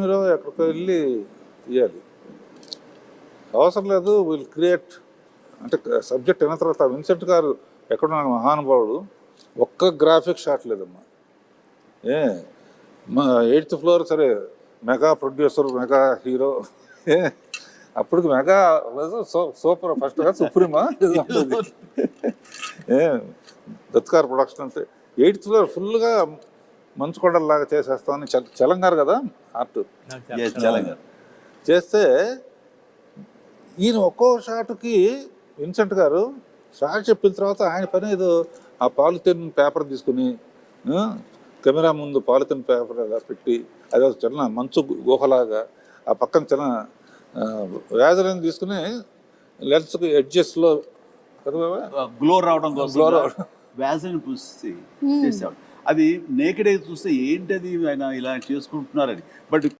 మీరు ఎక్కడికి వెళ్ళి తీయాలి. అవసరం లేదు విల్ క్రియేట్ అంటే సబ్జెక్ట్ అయిన తర్వాత విన్సెంట్ గారు ఎక్కడున్న మహానుభావుడు ఒక్క గ్రాఫిక్ షాట్ లేదమ్మా. ఏ మా ఎయిత్ ఫ్లోర్ సరే మెగా ప్రొడ్యూసర్ మెగా హీరో. ఏ అప్పటికి మెగా సూపర్ ఫస్ట్గా సుప్రీమా? ఏ దత్కార్ ప్రొడక్షన్ అంటే ఎయిత్ ఫ్లోర్ ఫుల్గా మంచు కొండలాగా చేసేస్తామని చల చలంగారు కదా ఆర్ట్. Yes, తెలంగాణ చేస్తే ఈయన ఒక్కో షాట్కి విన్సెంట్ గారు షాట్ చెప్పిన తర్వాత ఆయన పని ఏదో ఆ పాలిథిన్ పేపర్ తీసుకుని కెమెరా ముందు పాలిథిన్ పేపర్ అలా పెట్టి అది ఒక చిన్న మంచు గుహలాగా ఆ పక్కన చిన్న వ్యాధులను తీసుకుని లెన్స్కి ఎడ్జెస్లో? గ్లో రావడం కోసం Glow రావడం. వ్యాసని పూసి చేసేవాడు అది నేకడే చూస్తే ఏంటది ఆయన ఇలా చేసుకుంటున్నారని. బట్